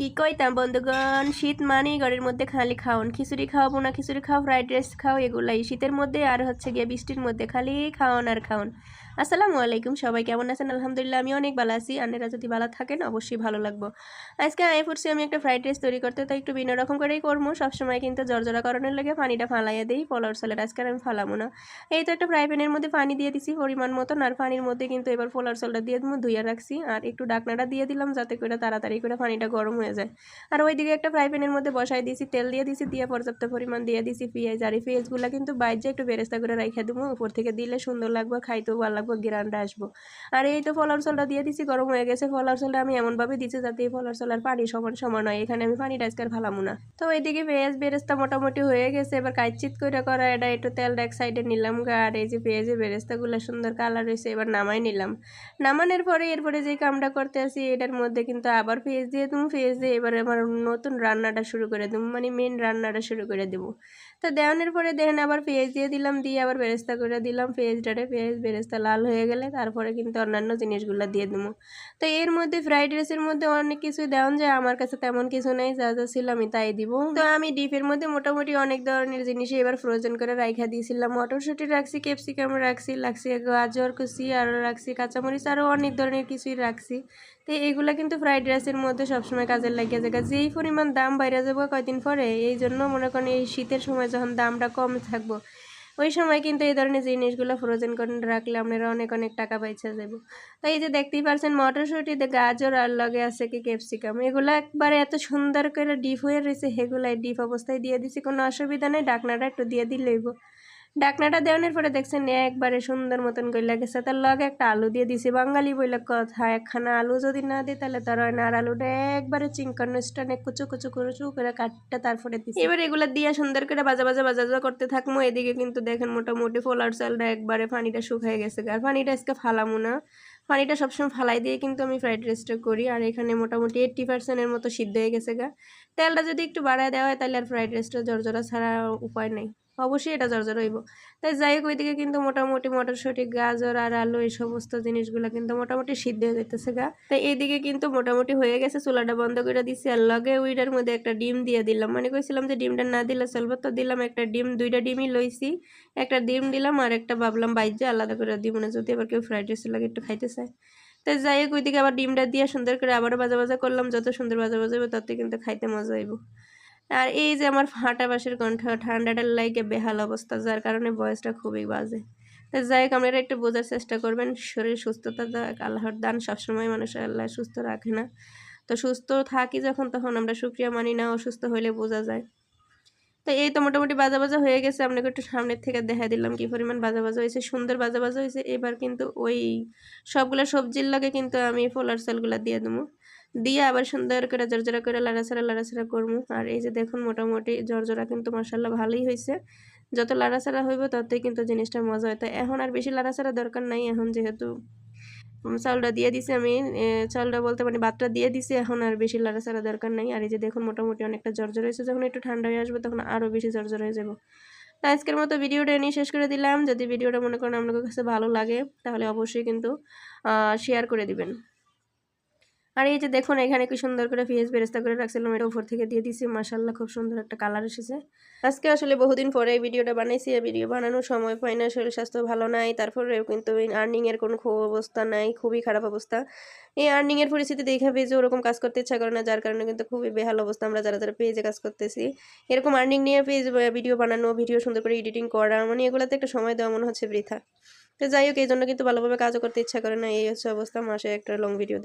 কি কইতাম বন্ধুগণ, শীত মানেই ঘরের মধ্যে খালি খাওন। খিচুড়ি খাওয়াবো না, খিচুড়ি খাও, ফ্রাইড রাইস খাও, এগুলাই। শীতের মধ্যে আর হচ্ছে গিয়ে বৃষ্টির মধ্যে খালি খাওয়ান আর খাওন। আসসালামু আলাইকুম, সবাই কেমন আছেন? আলহামদুলিল্লাহ, আমি অনেক ভালো আছি। আন্নারা যদি ভালো থাকেন, অবশ্যই ভালো লাগবো। আজকে আই পড়ছি আমি একটা ফ্রাইড রাইস তৈরি করতে তো একটু ভিন্ন রকম করেই করব। সবসময় কিন্তু জর্জরা করানোর লেগে পানিটা ফালাইয়া দিই পোলার সালের আজকে আমি ফালাবো না। এই তো একটা ফ্রাই প্যানের মধ্যে পানি দিয়ে দিছি, পরিমাণ মতন। আর পানির মধ্যে কিন্তু এবার পোলার চালটা দিয়ে দেবো, ধুইয়া রাখছি। আর একটু ডাকনাটা দিয়ে দিলাম, যাতে করে তাড়াতাড়ি করে পানিটা গরম হয়ে যায়। আর ওইদিকে একটা ফ্রাই প্যানের মধ্যে বসাই দিয়েছি, তেল দিয়ে দিয়েছি, দিয়ে পর্যাপ্ত পরিমাণ দিয়ে দিয়েছি পেঁয়াজ। আর এই পেঁয়াজগুলো কিন্তু বাইরে একটু বেরেস্তা করে রেখে দেবো, উপর থেকে দিলে সুন্দর লাগবে, খাইতেও ভালো লাগবে, গিরানটা আসব। আর এই তো ফলার চালটা দিয়ে দিছি গরম হয়ে গেছে। ফলার চালটা আমি এমনভাবে দিচ্ছি যাতে এই ফলার চাল আর পানি সমান সমান হয়। এখানে আমি পানিটা আজকে আর ফালামো না। তো এইদিকে পেঁয়াজ বেরেস্তা মোটামুটি হয়ে গেছে। এবার কাইচিত করে করা, এটা একটু তেলটা এক সাইডে নিলাম গা। আর এই যে পেঁয়াজের বেরেস্তাগুলো সুন্দর কালার হয়েছে, এবার নামাই নিলাম। নামানোর পরে এরপরে যে কামটা করতে আসি এটার মধ্যে কিন্তু আবার পেঁয়াজ দিয়ে তুমি পেঁয়াজ দিয়ে এবার আমার নতুন রান্নাটা শুরু করে দেবো মানে মেন রান্নাটা শুরু করে দেবো। তো দেওয়ানোর পরে দেখেন আবার পেঁয়াজ দিয়ে দিলাম, দিয়ে আবার বেরেস্তা করে দিলাম, পেঁয়াজটারে পেঁয়াজ, বেরেস্তা লাল হয়ে গেলে তারপরে কিন্তু অন্যান্য জিনিসগুলো দিয়ে দেবো। তো এর মধ্যে ফ্রাইড রাইসের মধ্যে অনেক কিছু দেওয়ান যায়, আমার কাছে তেমন কিছু নেই, যা যা ছিল আমি তাই দিব। তো আমি ডিপের মধ্যে মোটামুটি অনেক ধরনের জিনিসই এবার ফ্রোজেন করে রাইখা দিয়েছিলাম। মটরশুঁটি রাখছি ক্যাপসিকাম রাখছি, লাগছি গাজর কুচি, আরও রাখছি কাঁচামরিচ, আরও অনেক ধরনের কিছুই রাখছি। তো এইগুলা কিন্তু ফ্রাইড রাইসের মধ্যে সবসময় কাজে লাগিয়ে যায়। যেই পরিমাণ দাম বাইরে যাব কয়দিন পরে, এই জন্য মনে করেন এই শীতের সময় যখন দামটা কম থাকব, ওই সময় কিন্তু এই ধরনের জিনিসগুলো ফ্রোজেন করে রাখলে আপনারা অনেক অনেক টাকা পাইছে যাব। তো এই যে দেখতেই পারছেন মটরশুঁটিতে গাজর আর লগে আছে কি ক্যাপসিকাম এগুলো একবারে এত সুন্দর করে ডিপ হয়ে রয়েছে, সেগুলাই ডিপ অবস্থায় দিয়ে দিছি, কোনো অসুবিধা নেই, ডাকনাটা একটু দিয়ে দিলেইব ডাকনাটা দেওয়ানোর পরে দেখছেন একবারে সুন্দর মতন করে গেছে। তার লগে একটা আলু দিয়ে দিছি। বাঙালি বইলে কথা, একখানা আলু যদি না দিই তাহলে তার হয় না। আর আলুটা একবারে চিংকন স্টানে কুচু কুচু কুচু করে কাটটা তারপরে দিছি। এবার এগুলো দিয়ে সুন্দর করে বাজা বাজা বাজা করতে থাকব এদিকে কিন্তু দেখেন মোটামুটি ফোলার চালটা একবারে পানিটা শুকায় গেছে আর পানিটা আজকে ফালামো না। পানিটা সবসময় ফালাই দিয়ে কিন্তু আমি ফ্রাইড রাইসটা করি। আর এখানে মোটামুটি এইট্টি পার্সেন্টের মতো সিদ্ধ হয়ে গেছে গা। তেলটা যদি একটু বাড়ায় দেওয়া হয় তাহলে আর ফ্রাইড রাইসটা জর্জরা ছাড়া উপায় নেই। অবশ্যই এটা জর্জর হইব। তাই যাই হোক, ওইদিকে কিন্তু মোটামুটি মটরশুঁটি, গাজর আর আলু, এই সমস্ত জিনিসগুলো কিন্তু মোটামুটি সিদ্ধ হয়ে যেতেছে গা। তাই এইদিকে কিন্তু মোটামুটি হয়ে গেছে, চুলাটা বন্ধ করে দিছি আর লগে ওইটার মধ্যে একটা ডিম দিয়ে দিলাম। মানে কইছিলাম যে ডিমটা না দিলে চলবে, তো দিলাম একটা ডিম, দুইটা ডিমই লইছি। একটা ডিম দিলাম আর একটা ভাবলাম বাইজে আলাদা করে দিব, না যদি আবার কেউ ফ্রাইড রাইসের লাগে একটু খাইতে চায় তাই যাই হোক, ওইদিকে আবার ডিমটা দিয়ে সুন্দর করে আবারও বাজা বাজা করলাম, যত সুন্দর বাজা বাজা হবে তত কিন্তু খাইতে মজা হইব। আর এই যে আমার ফাটা বাসের কণ্ঠ ঠান্ডাটার লাইকে বেহাল অবস্থা, যার কারণে বয়সটা খুবই বাজে। তো যাই হোক, আপনারা একটু বোঝার চেষ্টা করবেন, শরীর সুস্থতা আল্লাহর দান, সবসময় মানুষ আল্লাহ সুস্থ রাখে না। তো সুস্থ থাকি যখন, তখন আমরা সুক্রিয়া মানি না, অসুস্থ হইলে বোঝা যায়। তো এই তো মোটামুটি বাজা বাজা হয়ে গেছে। আপনাকে একটু সামনের থেকে দেখা দিলাম কি পরিমাণ বাজা বাজা হয়েছে। সুন্দর বাজা বাজা হয়েছে। এবার কিন্তু ওই সবগুলো সবজির লাগে কিন্তু আমি ফোলার সেলগুলো দিয়ে দেবো। দিয়ে আবার সুন্দর করে জর্জরা করে লাড়াছাড়া লাড়াছাড়া করব। আর এই যে দেখুন মোটামুটি জর্জরা কিন্তু মশাল্লা ভালোই হয়েছে। যত লাড়াছাড়া হইব ততই কিন্তু জিনিসটা মজা হয়। তো এখন আর বেশি লাড়াছাড়া দরকার নাই। এখন যেহেতু চাউলটা দিয়ে দিছি আমি। চালটা বলতে মানে ভাতটা দিয়ে দিছি, এখন আর বেশি লাড়াচাড়া দরকার নাই। আর এই যে দেখুন মোটামুটি অনেকটা জর্জর হয়েছে, যখন একটু ঠান্ডা হয়ে আসবে তখন আরও বেশি জর্জর হয়ে যাব। তো আজকের মতো ভিডিওটা নিয়ে শেষ করে দিলাম। যদি ভিডিওটা মনে করেন আপনাদের কাছে ভালো লাগে, তাহলে অবশ্যই কিন্তু শেয়ার করে দিবেন। আর এই যে দেখুন, এখানে কি সুন্দর করে পেঁয়াজ বেরেস্তা করে রাখছিলাম এটা উপর থেকে দিয়ে দিছি। মাসাল্লাহ খুব সুন্দর একটা কালার এসেছে। আজকে আসলে বহুদিন পরে এই ভিডিওটা বানাইছি এই ভিডিও বানানোর সময় পাই না শরীর স্বাস্থ্য ভালো নাই। তারপরে কিন্তু আর্নিংয়ের কোনো খুব অবস্থা নাই, খুবই খারাপ অবস্থা। এই আর্নিংয়ের পরিস্থিতি দেখে পেজে ওরকম কাজ করতে ইচ্ছা করে না, যার কারণে কিন্তু খুবই বেহাল অবস্থা আমরা যারা যারা পেজে কাজ করতেছি। এরকম আর্নিং নিয়ে পেজ ভিডিও বানানো, ভিডিও সুন্দর করে এডিটিং করা মানে এগুলোতে একটা সময় দেওয়া মনে হচ্ছে বৃথা। তো যাই হোক, এই জন্য কিন্তু ভালোভাবে কাজও করতে ইচ্ছা করে না, এই হচ্ছে অবস্থা, মাসে একটা লং ভিডিও